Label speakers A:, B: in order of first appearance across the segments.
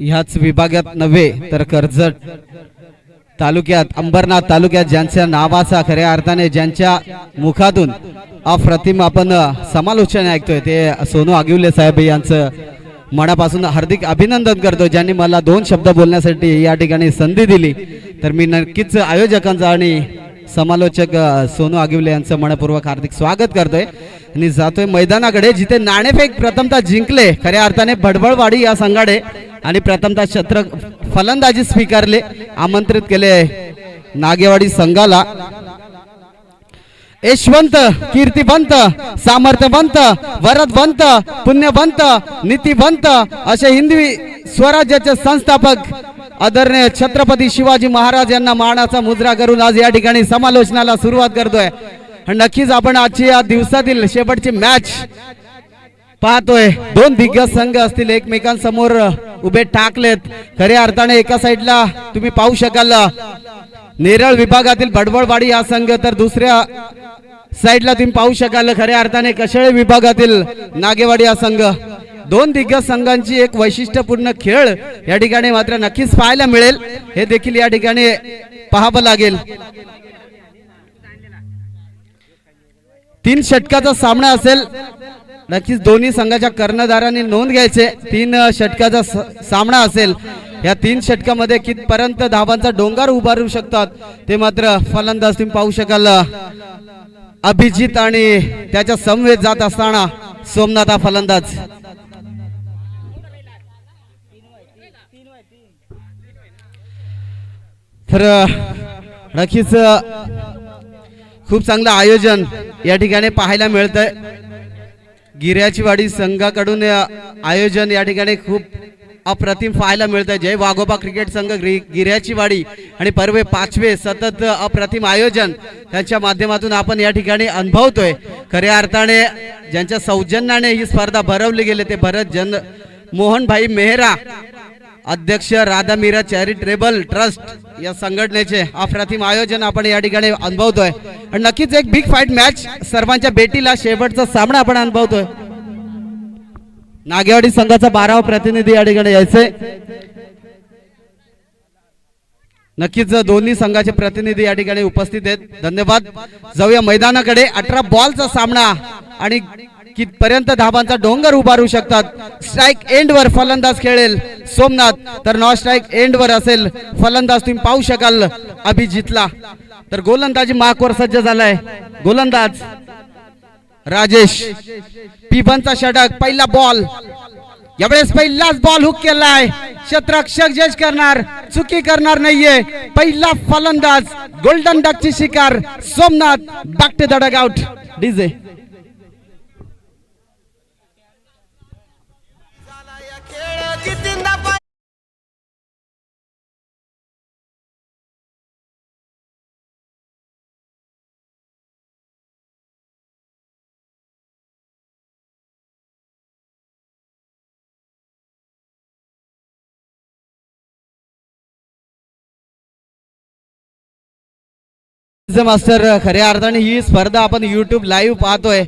A: ह्याच विभागात नव्हे तर कर्जत तालुक्यात अंबरनाथ तालुक्यात ज्यांच्या नावाचा खऱ्या अर्थाने ज्यांच्या मुखातून अप्रतिम आपण समालोचन ऐकतोय ते सोनू आगिवले साहेब यांचं मनापासून हार्दिक अभिनंदन करतो ज्यांनी मला दोन शब्द बोलण्यासाठी या ठिकाणी संधी दिली. तर मी नक्कीच आयोजकांचा आणि समालोचक सोनू आगिवले यांचं मनपूर्वक हार्दिक स्वागत करतोय. आणि जातोय मैदानाकडे जिथे नाणेफेक प्रथमता जिंकले. खऱ्या अर्थाने भडबडवाडी या संघाडे. आणि प्रथमता छत्र फलंदाजी स्वीकारले आमंत्रित केले नागेवाडी संघाला. यशवंत कीर्तिवंत सामर्थ्यवंत वरदवंत पुण्यवंत नीतिवंत असे हिंदवी स्वराज्याचे संस्थापक आदरणीय छत्रपती शिवाजी महाराज यांना मानाचा मुद्रा करून आज या ठिकाणी समालोचनाला सुरुवात करतोय. नक्कीच आपण आजची या दिवसातील शेवटची मॅच पाहतोय. दोन दिग्गज संघ असतील एकमेकांसमोर उभे टाकलेत. खऱ्या अर्थाने एका साईडला तुम्ही पाहू शकाल. नेरळ विभागातील भडबडवाडी हा संघ तर दुसऱ्या साईडला तुम्ही पाहू शकाल. खऱ्या अर्थाने कशाळे विभागातील नागेवाडी हा संघ. दोन दिग्गज संघांची एक वैशिष्ट्यपूर्ण खेळ या ठिकाणी मात्र नक्कीच पाहायला मिळेल. हे देखील या ठिकाणी पाहावं लागेल. तीन षटकाचा सामना असेल. नक्कीच दोन्ही संघाच्या कर्णधारांनी नोंद घ्यायचे. तीन षटकाचा सामना असेल. या तीन षटकामध्ये कितपर्यंत धावांचा डोंगर उभारू शकतात ते मात्र फलंदाज तुम्ही पाहू शकाल. अभिजित आणि त्याच्या समवेत जात असताना सोमनाथ हा फलंदाज. तर नक्कीच खूप चांगलं आयोजन या ठिकाणी पाहायला मिळतंय. गिर्याची वाडी संघाकडून आयोजन या ठिकाणी खूप अप्रतिम पाहायला मिळतंय. जय वाघोबा क्रिकेट संघ गिरी- वाडी आणि परवे पाचवे सतत अप्रतिम आयोजन त्यांच्या माध्यमातून आपण या ठिकाणी अनुभवतोय. खऱ्या अर्थाने ज्यांच्या सौजन्याने ही स्पर्धा भरवली गेली ते भरत जन मोहनभाई मेहरा अध्यक्ष राधा मीरा चॅरिटेबल ट्रस्ट या संघटनेचे अप्रतिम आयोजन आपण या ठिकाणी अनुभवतोय. आणि नक्कीच एक बिग फाईट मॅच सर्वांच्या भेटीला शेवटचा सामना आपण अनुभवतोय. नागेवाडी संघाचा बारावा प्रतिनिधी या ठिकाणी यायचे. नक्कीच दोन्ही संघाचे प्रतिनिधी या ठिकाणी उपस्थित आहेत. धन्यवाद. जाऊया मैदानाकडे. अठरा बॉलचा सामना आणि कितपर्यंत धाबांचा डोंगर उभारू शकतात? स्ट्राईक एंड वर फलंदाज खेळेल सोमनाथ. तर नॉन स्ट्राईक एंड वर असेल फलंदाज तुम्ही पाहू शकाल अभिजितला. तर गोलंदाजी माकवर सज्ज झालाय. गोलंदाज राजेश. पिबनचा षटक पहिला बॉल यावेळेस पहिलाच बॉल हुक केलाय. क्षेत्ररक्षक जज करणार चुकी करणार नाहीये. पहिला फलंदाज गोल्डन डकची शिकार Somnath. Back to out DJ master खऱ्या अर्थाने ही स्पर्धा आपण युट्यूब लाईव्ह पाहतोय.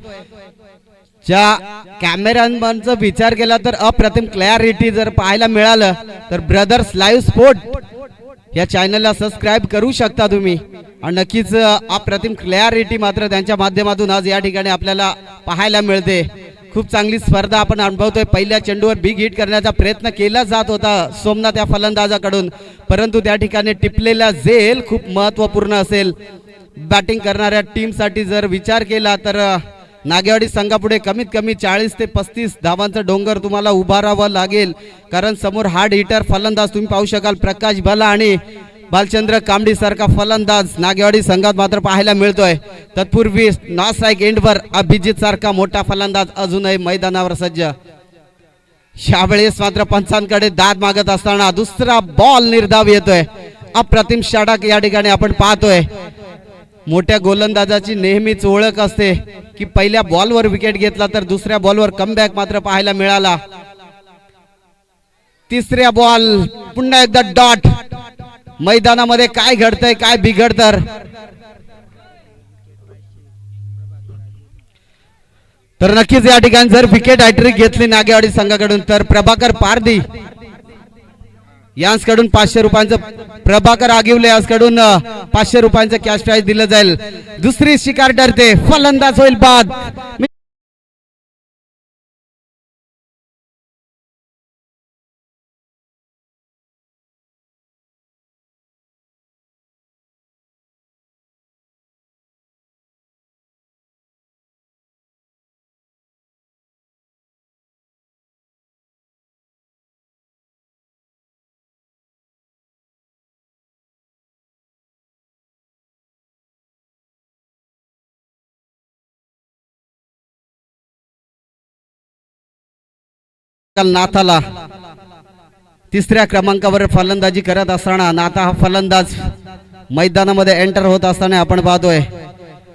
A: ज्या कॅमेऱ्यांचा विचार केला तर अप्रतिम क्लॅरिटी जर पाहायला मिळालं तर ब्रदर्स लाईव्ह स्पोर्ट या चॅनलला सबस्क्राईब करू शकता तुम्ही. आणि नक्कीच अप्रतिम क्लॅरिटी मात्र त्यांच्या माध्यमातून आज या ठिकाणी आपल्याला पाहायला मिळते. खूप चांगली स्पर्धा आपण अनुभवतोय. पहिल्या चेंडूवर बिग हिट करण्याचा प्रयत्न केला जात होता सोमनाथ या फलंदाजाकडून. परंतु त्या ठिकाणी टिपलेला झेल खूप महत्त्वपूर्ण असेल. बॅटिंग करणाऱ्या टीमसाठी जर विचार केला तर नागेवाडी संघापुढे कमीत कमी चाळीस ते पस्तीस धावांचा डोंगर तुम्हाला उभारावं लागेल. कारण समोर हार्ड हिटर फलंदाज तुम्ही पाहू शकाल प्रकाश भला आणि बालचंद्र कांबडी सारखा फलंदाज नागेवाडी संघात मात्र पाहायला मिळतोय. तत्पूर्वी नॉस स्ट्राईक एंडवर अभिजित सारखा मोठा फलंदाज अजूनही मैदानावर सज्ज. यावेळेस मात्र पंचांकडे दाद मागत असताना दुसरा बॉल निर्धाव येतोय. अप्रतिम षटक या ठिकाणी आपण पाहतोय. मोठ्या गोलंदाजाची नेहमीच ओळख असते की पहिल्या बॉलवर विकेट घेतला तर दुसऱ्या बॉलवर कमबॅक मात्र पाहायला मिळाला. तिसऱ्या बॉल पुन्हा एकदा डॉट. मैदानामध्ये काय घडतंय काय बिघडतर तर नक्कीच या ठिकाणी जर विकेट हॅट्रिक घेतली नागेवाडी संघाकडून तर प्रभाकर पारदी यांसकडून पाचशे रुपयांचं प्रभाकर आगिवले यांसकडून पाचशे रुपयांचं कॅश प्राईज दिलं जाईल. दुसरी शिकार ठरते. फलंदाज होईल बाद. नाथाला तिसऱ्या क्रमांकावर फलंदाजी करत असताना नाथा हा फलंदाज मैदानामध्ये एंटर होत असताना आपण पाहतोय.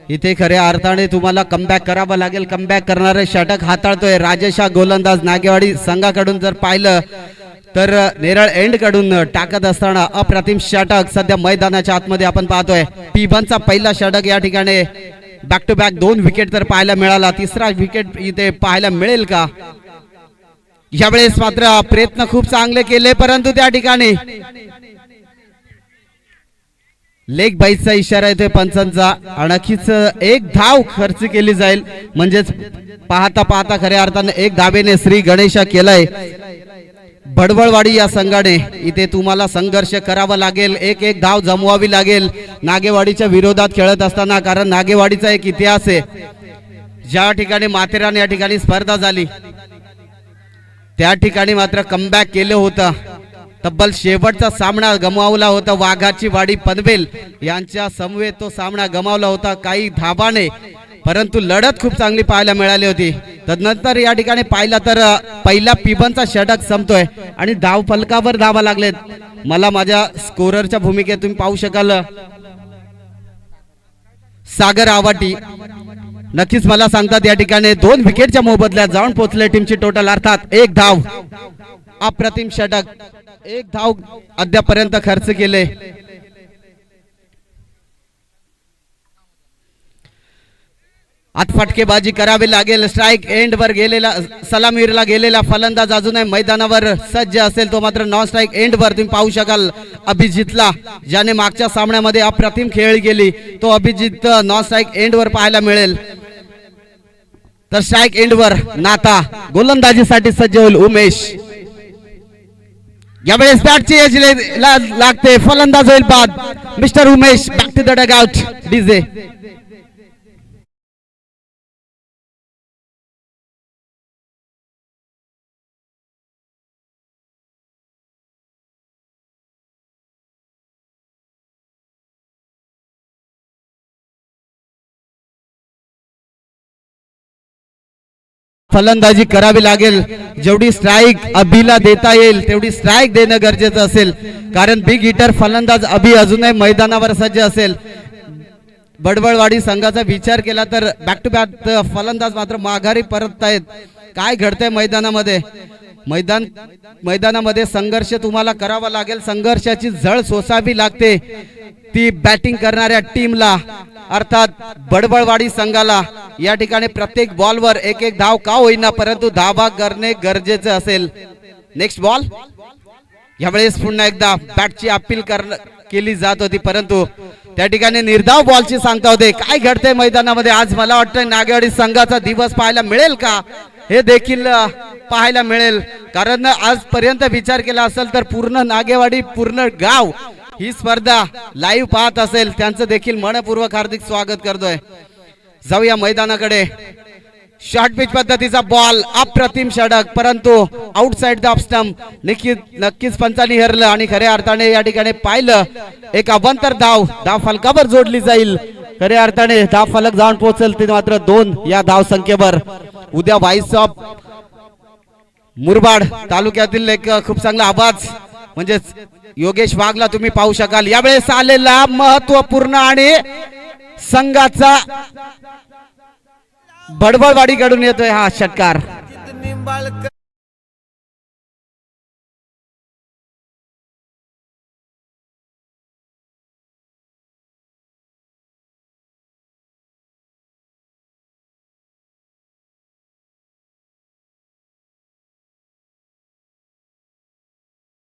A: इथे खऱ्या अर्थाने तुम्हाला कमबॅक करावं लागेल. कमबॅक करणारे षटक हाताळतोय. राजेश हा गोलंदाज नागेवाडी संघाकडून जर पाहिलं तर नेरळ एंडकडून टाकत असताना अप्रतिम षटक सध्या मैदानाच्या आतमध्ये आपण पाहतोय. पिबनचा पहिला षटक या ठिकाणी बॅक टू बॅक दोन विकेट तर पाहायला मिळाला. तिसरा विकेट इथे पाहायला मिळेल का? यावेळेस मात्र प्रयत्न खूप चांगले केले परंतु त्या ठिकाणी लेग बाईचा इशारा येतोय पंचांचा. आणखीच एक धाव खर्च केली जाईल. म्हणजेच पाहता पाहता खऱ्या अर्थाने एक धावेने श्री गणेशा केलाय. बडबडवाडी या संघाने इथे तुम्हाला संघर्ष करावा लागेल. एक एक धाव जमवावी लागेल. नागेवाडीच्या विरोधात खेळत असताना कारण नागेवाडीचा एक इतिहास आहे. ज्या ठिकाणी माथेरान या ठिकाणी स्पर्धा झाली त्या ठिकाणी मात्र कमबॅक केलं होतं. तब्बल शेवटचा सामना गमावला होता. वाघाची वाडी पनवेल यांच्या समवेत तो सामना गमावला होता. काही धाबाने परंतु लढत खूप चांगली पाहायला मिळाली होती. तदनंतर या ठिकाणी पाहिला तर पहिला पिबनचा षटक संपतोय आणि धाव फलकावर धावा लागलेत. मला माझ्या स्कोररच्या भूमिकेत तुम्ही पाहू शकाल. सागर आवाटी. नक्कीच मला सांगतात या ठिकाणी दोन विकेटच्या मोबदल्यात जाऊन पोहोचले. टीमची टोटल अर्थात एक धाव. अप्रतिम षटक. एक धाव अद्यापर्यंत खर्च केले. आत फटकेबाजी करावी लागेल. स्ट्राईक एंड वर गेलेला सलामीरला गेलेला फलंदाज अजूनही मैदानावर सज्ज असेल. तो मात्र नॉन स्ट्राईक एंड वर तुम्ही पाहू शकाल. अभिजितला ज्याने मागच्या सामन्यामध्ये अप्रतिम खेळ गेली तो अभिजित नॉन स्ट्राईक एंड वर पाहायला मिळेल. तर स्ट्राईक एंडवर नाता. गोलंदाजीसाठी सज्ज होईल उमेश. यावेळेस बॅटची एज लागते. फलंदाज होईल बाद. Mister Umesh back to the dugout DJ. फलंदाजी करावी लागेल. जेवढी स्ट्राईक अभिला देता येईल तेवढी स्ट्राईक देणं गरजेचं असेल. कारण बिग हिटर फलंदाज अभि अजूनही मैदानावर सज्ज असेल. बडबडवाडी संघाचा विचार केला तर बॅक टू बॅक फलंदाज मात्र माघारी परत आहेत काय घडतंय मैदानामध्ये? मैदान मैदानामध्ये संघर्ष तुम्हाला करावा लागेल. संघर्षाची झळ सोसावी लागते. ती बॅटिंग करणाऱ्या टीमला अर्थात बडबडवाडी संघाला या ठिकाणी प्रत्येक बॉलवर एक एक धाव का होईना परंतु धावा करणे गरजेचे असेल. नेक्स्ट बॉल यावेळेस पुन्हा एकदा बॅटची अपील कर केली जात होती परंतु त्या ठिकाणी निर्धाव बॉलची सांगता होते. काय घडते मैदानामध्ये? आज मला वाटतं नागेवाडी संघाचा दिवस पाहायला मिळेल का? हे देखील पाहायला मिळेल. कारण आजपर्यंत विचार केला असेल तर पूर्ण नागेवाडी पूर्ण गाव ही स्पर्धा लाईव्ह पाहत असेल. त्यांचं देखील मनपूर्वक हार्दिक स्वागत करतोय. जाऊया मैदानाकडे. शॉर्ट पिच पद्धतीचा बॉल अप्रतिम षडक. परंतु आउटसाइड द स्टंप नक्कीच नक्कीच पंचानी हरलं आणि खऱ्या अर्थाने या ठिकाणी पाहिलं. एक अवंतर धाव. धाव फलकावर जोडली जाईल. खऱ्या अर्थाने धाव फलक जाऊन पोहोचेल ते मात्र दोन या धाव संख्येवर. उद्या व्हाईस ऑफ मुरबाड तालुक्यातील एक खूप चांगला आवाज म्हणजेच योगेश वाघला तुम्ही पाहू शकाल. यावेळेस आलेला महत्त्वपूर्ण आणि संघाचा बडबडवाडीकडून येतोय हा षटकार.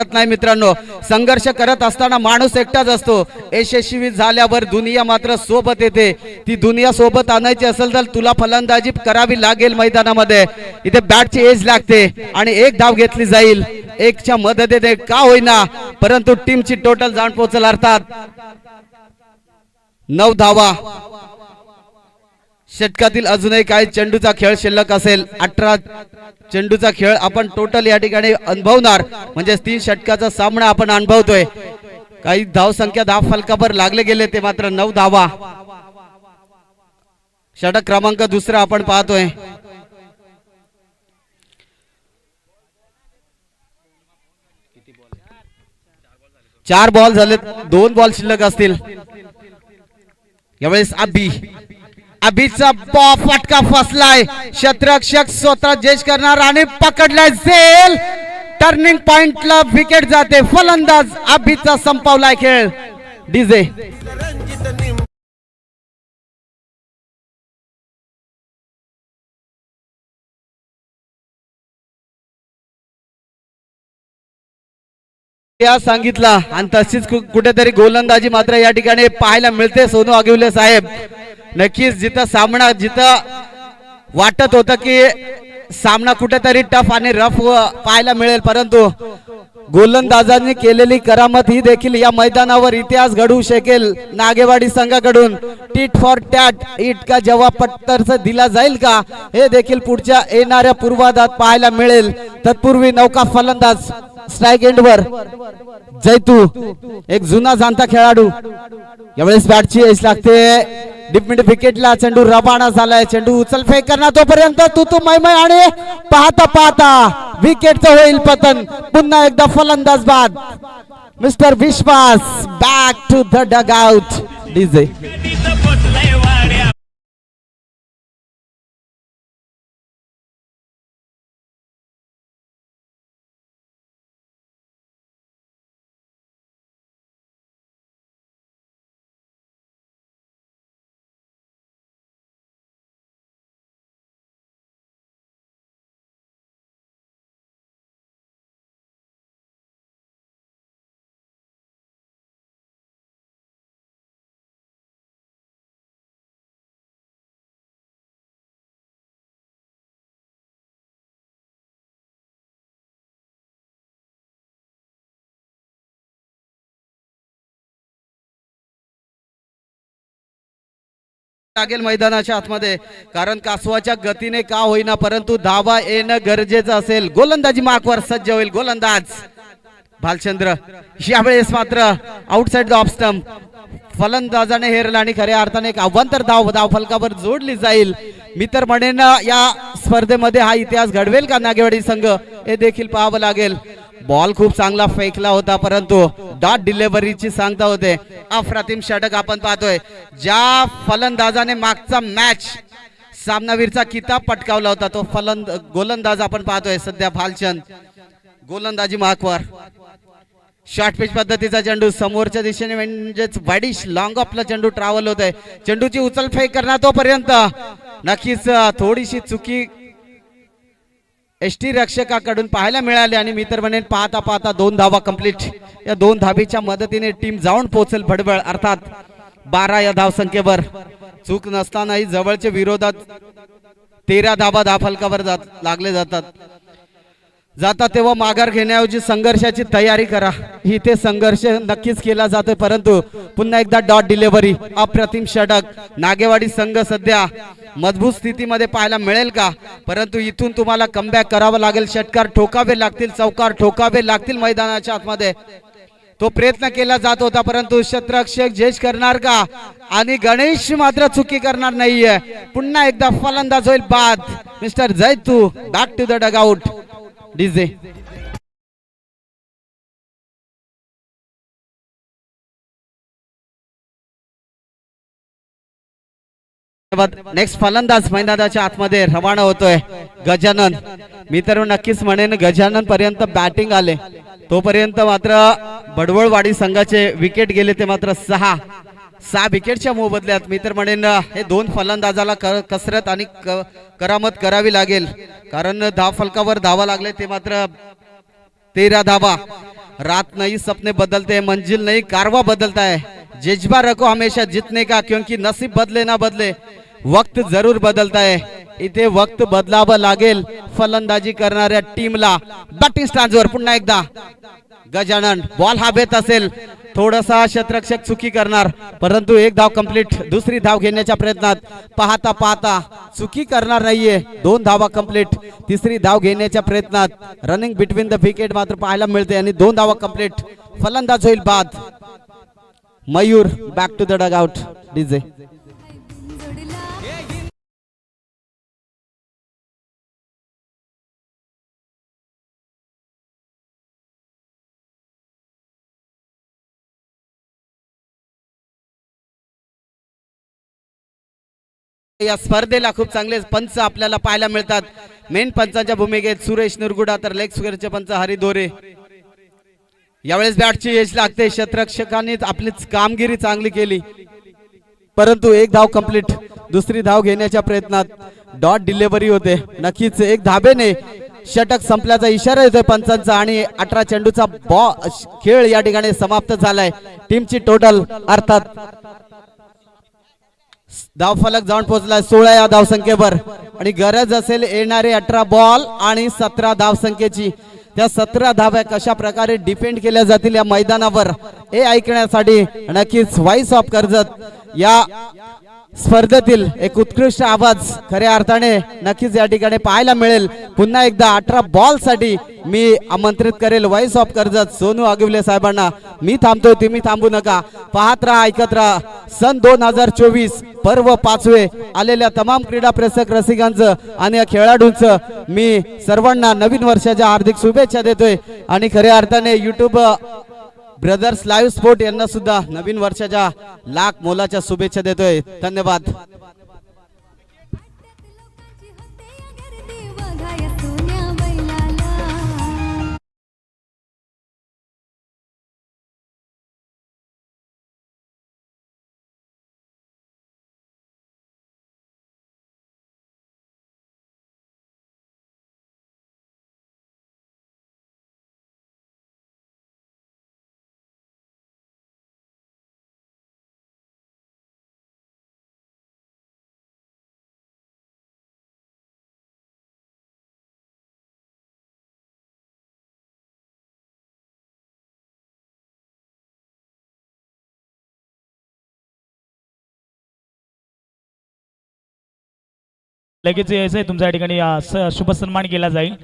A: नाही मित्रांनो संघर्ष करत असताना माणूस एकटाच असतो. यशस्वी झाल्यावर दुनिया मात्र सोबत येते. ती दुनिया सोबत आणायची असेल तर तुला फलंदाजी करावी लागेल मैदानामध्ये. इथे बॅटची एज लागते आणि एक धाव घेतली जाईल. एकच्या मदतीने का होईना परंतु टीमची टोटल जाण पोहोचल अर्थात नऊ धावा. षटकातील अजूनही काही चेंडूचा खेळ शिल्लक असेल अठरा चेंडूचा खेळ आपण टोटल या ठिकाणी अनुभवणार. म्हणजे तीन षटकाचा सामना आपण अनुभवतोय. काही धाव संख्या दहा फलकावर लागले गेले ते मात्र नऊ धावा. षटक क्रमांक दुसरा आपण पाहतोय. चार बॉल झाले दोन बॉल शिल्लक असतील. यावेळेस अबी. अभिचा बॉ फटका फसलाय. शत्रक्षक स्वतः जेश करणार आणि पकडलाय झेल. टर्निंग पॉइंटला विकेट जाते. फलंदाज अभिचा संपवलाय खेळ. डीजे सांगितला. आणि तशीच कुठेतरी गोलंदाजी मात्र या ठिकाणी पाहायला मिळते सोनू आगिवले साहेब. नक्कीच जिथं सामना जिथं वाटत होतं की सामना कुठेतरी टफ आणि रफ पाहायला मिळेल परंतु गोलंदाजांनी केलेली करामत ही देखील या मैदानावर इतिहास घडवू शकेल. नागेवाडी संघाकडून टीट फॉर टॅट इट का जवाब पत्तरच दिला जाईल का हे देखील पुढच्या येणाऱ्या पूर्वाधात पाहायला मिळेल. तत्पूर्वी नौका फलंदाज स्ट्राईक एंडवर जैतू एक जुना जाणता खेळाडू. यावेळेस बॅटची एस लागते. डिपमिट विकेटला चेंडू रबाणा झालाय. चेंडू उचल फेक करणार तोपर्यंत तू तू मैमय आणि पाहता पाहता विकेटचं होईल पतन. पुन्हा एकदा फलंदाज बाद mister Vishwas back to the dugout DJ लागेल मैदानाच्या आतमध्ये. कारण कासवाच्या गतीने का होईना परंतु धावा येणं गरजेचं असेल. गोलंदाजी मार्कवर सज्ज होईल गोलंदाज. भालचंद्र यावेळेस मात्र आउटसाइड द ऑफ स्टंप फलंदाजाने हेरला आणि खऱ्या अर्थाने एक अवांतर धाव धाव फलकावर जोडली जाईल. मी तर म्हणेन या स्पर्धेमध्ये हा इतिहास घडवेल का नागेवाडी संघ? हे देखील पाहावं लागेल. बॉल खूप चांगला फेकला होता परंतु डॉट डिलिव्हरीची सांगता होते. अफ्रातिम षटक आपण पाहतोय. ज्या फलंदाजाने मागचा मॅच सामनावीरचा किताब पटकावला होता तो फलंद गोलंदाज आपण पाहतोय सध्या भालचंद. गोलंदाजी महाकवर शॉर्ट पिच पद्धतीचा चेंडू समोरच्या दिशेने म्हणजेच वाडीश लॉंग ऑफला चेंडू ट्रॅव्हल होत आहे चेंडूची उचल फेक करणार तोपर्यंत नक्कीच थोडीशी चुकी एस टी रक्षकाकडून पाहायला मिळाले आणि मी तर म्हणेन पाहता पाहता दोन धावा कंप्लीट या दोन धाबीच्या मदतीने टीम जाऊन पोहोचेल भडबळ. अर्थात बारा या धावसंख्येवर चूक नसतानाही जवळच्या विरोधात तेरा धाबा दहा फलकावर जात लागले जातात. जाता तेव्हा माघार घेण्याऐवजी संघर्षाची तयारी करा. इथे संघर्ष नक्कीच केला जातोय परंतु पुन्हा एकदा डॉट डिलिव्हरी अप्रतिम षटक नागेवाडी संघ सध्या मजबूत स्थितीमध्ये पाहायला मिळेल का? परंतु इथून तुम्हाला कमबॅक करावं लागेल. षटकार ठोकावे लागतील चौकार ठोकावे लागतील मैदानाच्या आतमध्ये. तो प्रयत्न केला जात होता परंतु शत्रक्षक जेश करणार का? आणि गणेश मात्र चुकी करणार नाहीये. पुन्हा एकदा फलंदाज होईल बाद. Mister Jaitu back to the dugout DJ next फलंदाज मैदानाच्या आतमध्ये रवाना होतोय गजानन. मी तर नक्कीच म्हणेन गजानन पर्यंत बॅटिंग आले. तोपर्यंत मात्र बडवळवाडी संघाचे विकेट गेले ते मात्र सहा. सहा विकेटच्या मोबदल्यात मी तर म्हणेन हे दोन फलंदाजाला कसरत आणि करामत करावी लागेल. कारण दहा फलकावर धावा लागले ते मात्र तेरा धावा. रात नाही सपने बदलते मंजिल नाही कारवा बदलता है जज्बा रखो हमेशा जितने का क्योंकि नसीब बदले ना बदले. वक्त जरूर बदलता है इथे वक्त बदलावं लागेल फलंदाजी करणाऱ्या टीमला बॅटिंग स्टांजवर पुन्हा एकदा. गजानन बॉल हा बेत असेल. थोडासा शतरक्षक चुकी करणार परंतु एक धाव कंप्लीट दुसरी धाव घेण्याच्या प्रयत्नात पाहता पाहता चुकी करणार नाहीये. दोन धावा कंप्लीट तिसरी धाव घेण्याच्या प्रयत्नात रनिंग बिटवीन द विकेट मात्र पाहायला मिळते आणि दोन धावा कंप्लीट फलंदाज होईल बाद. Mayur back to the dugout DJ या स्पर्धेला खूप चांगले पंच आपल्याला पाहायला मिळतात. मेन पंचांच्या भूमिकेत सुरेश निरगुडा तर लेग स्क्वेअरचे पंच हरी दोरे. यावेळेस बॅटची यश लागते. शतरक्षकांनी आपली कामगिरी चांगली केली. परंतु एक धाव कंप्लीट दुसरी धाव घेण्याच्या प्रयत्नात डॉट डिलेवरी होते. नक्कीच एक धाबेने षटक संपल्याचा इशारा येतोय पंचांचा आणि अठरा चेंडूचा बॉ खेळ या ठिकाणी समाप्त झालाय. टीमची टोटल अर्थात धाव फलक जाऊन पोहोचला सोळा या धावसंख्येवर. आणि गरज असेल येणारे अठरा बॉल आणि सतरा धावसंख्येची. त्या सतरा धाव्या कशा प्रकारे डिपेंड केल्या जातील या मैदानावर हे ऐकण्यासाठी नक्कीच व्हाईस ऑफ कर्जत या स्पर्धेतील एक उत्कृष्ट आवाज खऱ्या अर्थाने नक्कीच या ठिकाणी पाहायला मिळेल. पुन्हा एकदा अठरा बॉलसाठी मी आमंत्रित करेल. व्हॉइस ऑफ कर्जत सोनू आगिवले साहेबांना. मी थांबतोय तुम्ही थांबू नका. पाहत राहा ऐकत राहा. सन दोन हजार चोवीस पर्व पाचवे आलेल्या तमाम क्रीडा प्रेक्षक रसिकांचं आणि या खेळाडूंचं मी सर्वांना नवीन वर्षाच्या हार्दिक शुभेच्छा देतोय. आणि खऱ्या अर्थाने युट्यूब ब्रदर्स लाईव्ह स्पोर्ट यांना सुद्धा नवीन वर्षाच्या लाख मोलाच्या शुभेच्छा देतोय. धन्यवाद.
B: लगेच यायचं आहे तुमच्या ठिकाणी अ, शुभ सन्मान केला जाईल.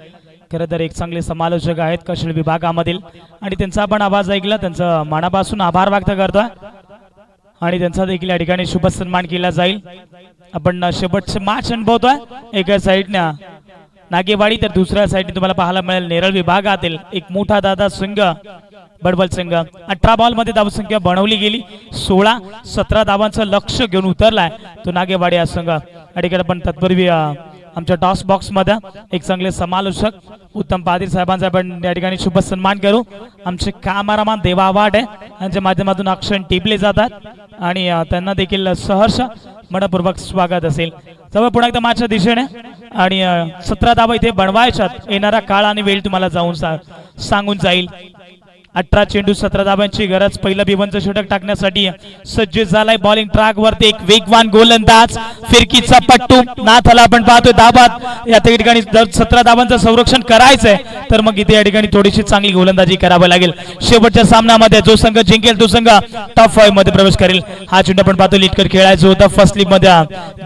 B: खरं तर एक चांगले समालोचक आहेत कौशल विभागामधील. आणि त्यांचा आपण आवाज ऐकला त्यांचं मनापासून आभार व्यक्त करतोय. आणि त्यांचा देखील या ठिकाणी शुभ सन्मान केला जाईल. आपण शेवटचे मॅच अनुभवतोय. एका साईडनं नागेवाडी तर दुसऱ्या साईडने तुम्हाला पाहायला मिळेल नेरळ विभागातील एक मोठा दादा संघ बडबल संघ. अठरा बॉलमध्ये धावसंख्या बनवली गेली. सोळा सतरा धावांचं लक्ष घेऊन उतरलाय तो नागेवाडी हा संघ. या ठिकाणी तत्पूर्वी आमच्या टॉस बॉक्समध्ये एक चांगले समालोचक उत्तम पाटील साहेबांचा आपण या ठिकाणी शुभ सन्मान करू. आमचे कामारामान देवा आवाड आहे. यांच्या माध्यमातून अक्षण टिपले जातात. आणि त्यांना देखील सहर्ष मनपूर्वक स्वागत असेल. जवळ पुन्हा एकदा माझ्या दिशेने. आणि सतरा धावा इथे बनवायच्यात. येणारा काळ आणि वेळ तुम्हाला जाऊन सा- सांगून जाईल. अठरा चेंडू सतरा धाबांची गरज. पहिलं बिवनचं षटक टाकण्यासाठी सज्ज झालाय बॉलिंग ट्रॅक वरती एक वेगवान गोलंदाज. फिरकीचा पट्टू. नाथाला आपण पाहतोय दाबात या ठिकाणी जर सतरा धाबांचं संरक्षण करायचंय तर मग इथे या ठिकाणी थोडीशी चांगली गोलंदाजी करावी लागेल. शेवटच्या सामन्यामध्ये जो संघ जिंकेल तो संघ टॉप फाईव्हमध्ये प्रवेश करेल. हा चेंडू आपण पाहतो लिटकर खेळायचं. होतं फर्स्ट लीगमध्ये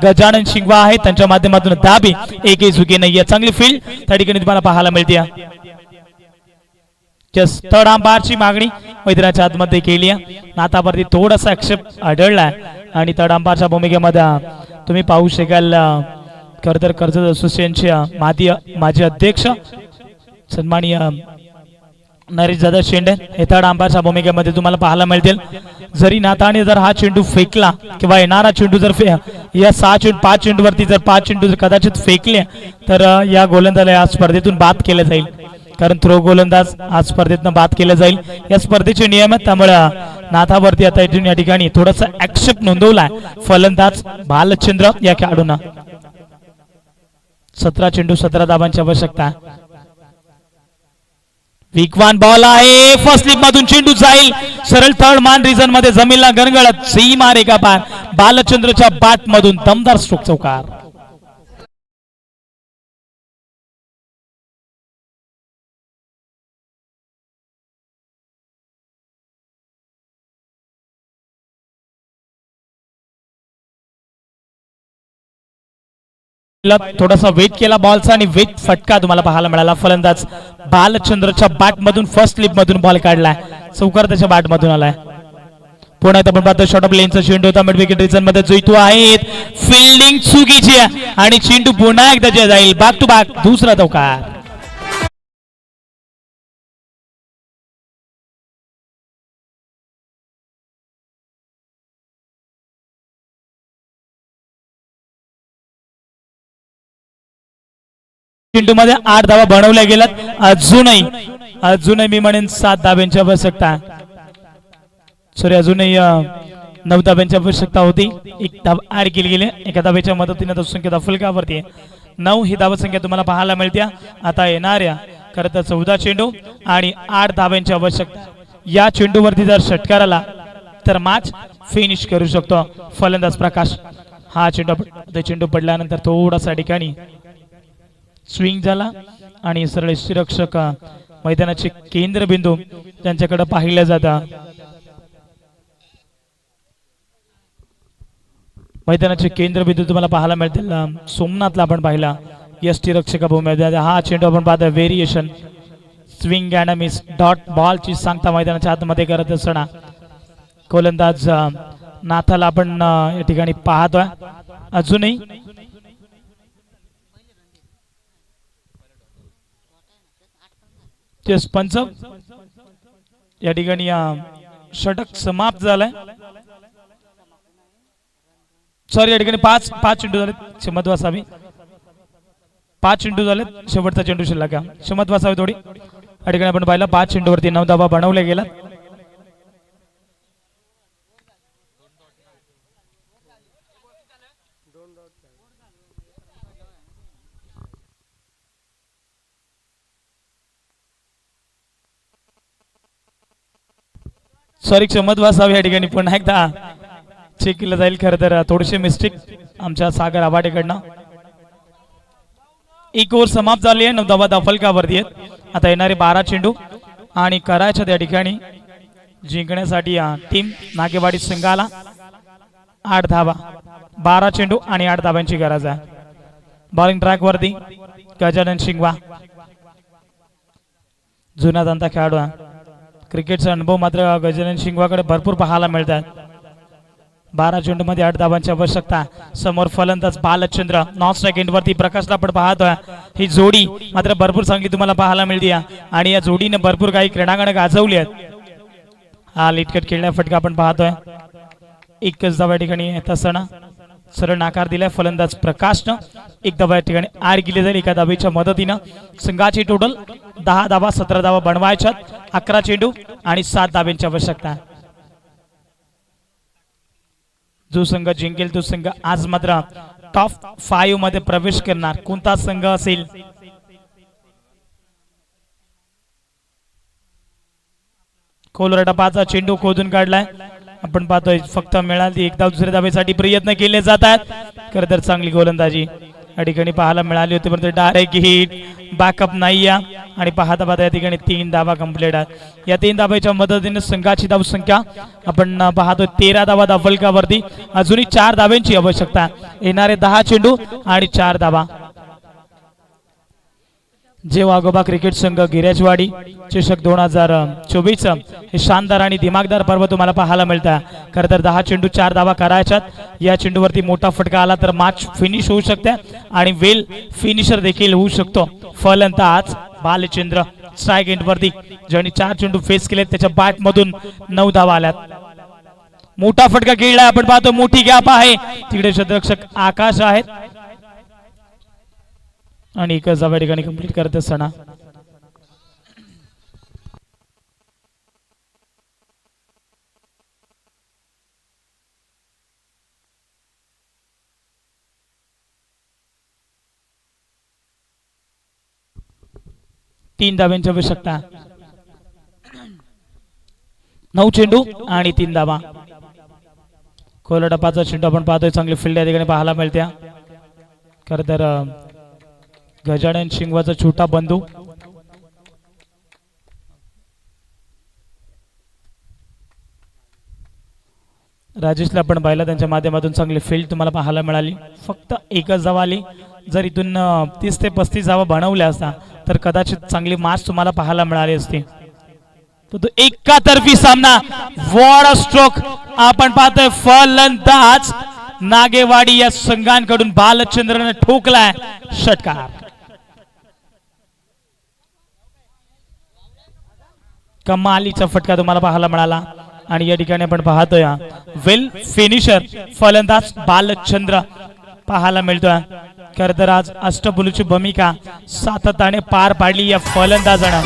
B: गजानन शिंगवा आहे. त्यांच्या माध्यमातून दाबी एकही चुकी नाहीये. चांगली फील्ड त्या ठिकाणी तुम्हाला पाहायला मिळते. जस्ट थर्ड मागणी मैदानाच्या आतमध्ये केली आहे. नातावरती थोडासा आक्षेप आढळला आणि तडांबारच्या भूमिकेमध्ये तुम्ही पाहू शकाल अं, तर कर्जत असोसिएशनचे अं, माजी माजी अध्यक्ष सन्मानीय नरेश दादा शेंडे हे थर्ड अंपायरच्या भूमिकेमध्ये तुम्हाला पाहायला मिळतील. जरी नाताने जर हा चेंडू फेकला किंवा येणारा चेंडू जर फे या सहा चेंडू पाच चेंडूवरती जर पाच चेंडू जर कदाचित फेकले तर या गोलंदाला या स्पर्धेतून बाद केलं जाईल. कारण थ्रो गोलंदाज आज स्पर्धेतनं बाद केलं जाईल. या स्पर्धेचे नियम आहेत. त्यामुळे नाथावरती आता या ठिकाणी थोडासा ऍक्सेप्ट नोंदवलाय. फलंदाज भालचंद्र या खेळाडूंना. सतरा चेंडू सतरा धाबांची आवश्यकता. विकवान बॉल आहे. फर्स्ट स्लिप मधून चेंडू जाईल. सरळ थर्ड मान रिझनमध्ये जमीनला गणगळत. सी मारे का पार. बालचंद्रच्या बॅट मधून दमदार स्ट्रोक चौकार. थोडासा वेट केला बॉलचा आणि वेट फटका तुम्हाला पाहायला मिळाला. फलंदाज बालचंद्रच्या बॅट मधून फर्स्ट स्लिप मधून बॉल काढलाय. चौकार त्याच्या बॅट मधून आलाय. पुन्हा आपण पाहतो शॉर्ट ऑफ लेनचा चेंडू होता. मिड विकेट रिझनमध्ये जोईतो आहेत. फिल्डिंग चुकीची आणि चेंडू पुन्हा एकदा जे जाईल. बॅक टू बॅक दुसरा चौकार. चेंडू मध्ये आठ धावा बनवल्या गेल्यात. अजूनही अजूनही मी म्हणेन सात धाब्यांची आवश्यकता सॉरी अजूनही नऊ धाब्यांची आवश्यकता होती. एक धाब ऍड केली गेली. एका धाब्याच्या मदतीने संख्या फुलकावरती आहे. नऊ ही धावसंख्या तुम्हाला पाहायला मिळते आता येणाऱ्या खरं तर चौदा चेंडू आणि आठ धाब्यांची आवश्यकता या चेंडूवरती जर षटकार आला तर मॅच फिनिश करू शकतो. फलंदाज प्रकाश. हा चेंडू तो चेंडू पडल्यानंतर थोडासा ठिकाणी स्विंग झाला आणि सरळ रक्षक मैदानाचे केंद्रबिंदू त्यांच्याकडे पाहिल्या जाता. मैदानाचे केंद्रबिंदू तुम्हाला पाहायला मिळतील. सोमनाथला आपण पाहिला. एस टी रक्षक भूमी हा चेंडू आपण पाहतो. Variation swing and miss dot बॉलची सांगता मैदानाच्या आतमध्ये करत असताना. गोलंदाज नाथाला आपण या ठिकाणी पाहतोय. अजूनही ते पंच. या ठिकाणी षटक समाप्त झालाय. सॉरी या ठिकाणी पाच पाच चेंडू झालेत. क्षमत वासावी. पाच चेंडू झालेत. शेवटचा चेंडू शिल्लक क्षमत वासावी थोडी. या ठिकाणी आपण पाहिलं पाच चेंडूवरती नऊ धावा बनवल्या गेला सॉरी क्षमत वासावी या ठिकाणी पुन्हा एकदा. चेक केलं जाईल खरं तर थोडीशी मिस्टेक आमच्या सागर आबाटेकडनं एक ओव्हर समाप्त झाली आहे नऊ धावा दफलकावरती आहेत. आता येणारे बारा चेंडू आणि करायच्या त्या ठिकाणी जिंकण्यासाठी टीम नागेवाडी संघाला आठ धावा बारा चेंडू आणि आठ धाब्यांची गरज आहे. बॉलिंग ट्रॅकवरती गजानन शिंगवा. जुना दंता खेळाडू आहे क्रिकेटचा अनुभव मात्र गजानन शिंगवाकडे भरपूर पाहायला मिळतात. बारा चेंडू मध्ये आठ धावांची आवश्यकता. समोर फलंदाज बालचंद्र. नॉन स्ट्राईक वरती प्रकाशला आपण पाहतोय. ही जोडी मात्र भरपूर चांगली तुम्हाला पाहायला मिळते आणि या जोडीने भरपूर काही क्रीडांगण गाजवली आहेत. हा लिटकट खेळण्या फटका आपण पाहतोय. एकच धावा ठिकाणी येत असताना. सरळ नाकार दिलाय. फलंदाज प्रकाशनं एक धावा या ठिकाणी आर गेली जाईल एका धावेच्या मदतीनं. संघाची टोटल दहा धावा सतरा धावा बनवायच्यात. अकरा चेंडू आणि सात धाब्यांची आवश्यकता जो संघ जिंकेल तो संघ आज मात्र टॉप फाईव्हमध्ये प्रवेश करणार. कोणता संघ असेल? कोलराटा पाचा चेंडू खोदून काढलाय. आपण पाहतोय फक्त मिळाली एकदा दुसऱ्या धाब्यासाठी प्रयत्न केले जातात. खरं तर चांगली गोलंदाजी. या ठिकाणी पाहायला मिळाली होती परंतु डायरेक्ट हिट बॅकअप नाही या आणि पाहता पाहता या ठिकाणी तीन धावा कंप्लीट आहेत. या तीन धाब्याच्या मदतीने संघाची धावसंख्या आपण अं, पाहतो तेरा धावा धावलकावरती अजूनही चार दाब्यांची आवश्यकता येणारे दहा चेंडू आणि चार धावा. जे वाघोबा क्रिकेट संघ गिरेजवाडी चषक दोन हजार चोवीस हे शानदार आणि दिमागदार पर्व तुम्हाला पाहायला मिळतं. खरं तर दहा चेंडू चार धावा करायच्यात. या चेंडूवरती मोठा फटका आला तर मॅच फिनिश होऊ शकते आणि वेल फिनिशर देखील होऊ शकतो. फलंदाज बालचंद्र स्ट्राईक एंड वरती ज्यांनी चार चेंडू फेस केले त्याच्या बॅट मधून नऊ धावा आल्यात. मोठा फटका खेळला आपण पाहतो मोठी गॅप आहे. तिकडे शतरक्षक आकाश आहेत. आणि एकच धावा ठिकाणी कंप्लीट करत असताना तीन धाव्यांची आवश्यकता. नऊ चेंडू आणि तीन धावा पाचचा चेंडू आपण पाहतोय चांगली फील्ड या ठिकाणी पाहायला मिळत्या. खर तर गजानन शिंगवाचा छोटा बंधू. राजेशला आपण पाहिला त्यांच्या माध्यमातून चांगली फील्ड तुम्हाला पाहायला मिळाली. फक्त एकच जाव आली. जर इथून तीस ते पस्तीस जावा बनवल्या असता तर कदाचित चांगली मार्च तुम्हाला पाहायला मिळाली असती. तो तो एकातर्फी सामना वॉड स्ट्रोक. आपण पाहतोय फलंदाज नागेवाडी या संघांकडून बालचंद्रनं ठोकलाय षटकार. कमालीचा फटका तुम्हाला पाहायला मिळाला. आणि या ठिकाणी आपण पाहतोय वेल फिनिशर फलंदाज बालचंद्र पाहायला मिळतोय. खर तर आज अष्टपुलूची भूमिका सातत्याने पार पाडली या फलंदाजानं.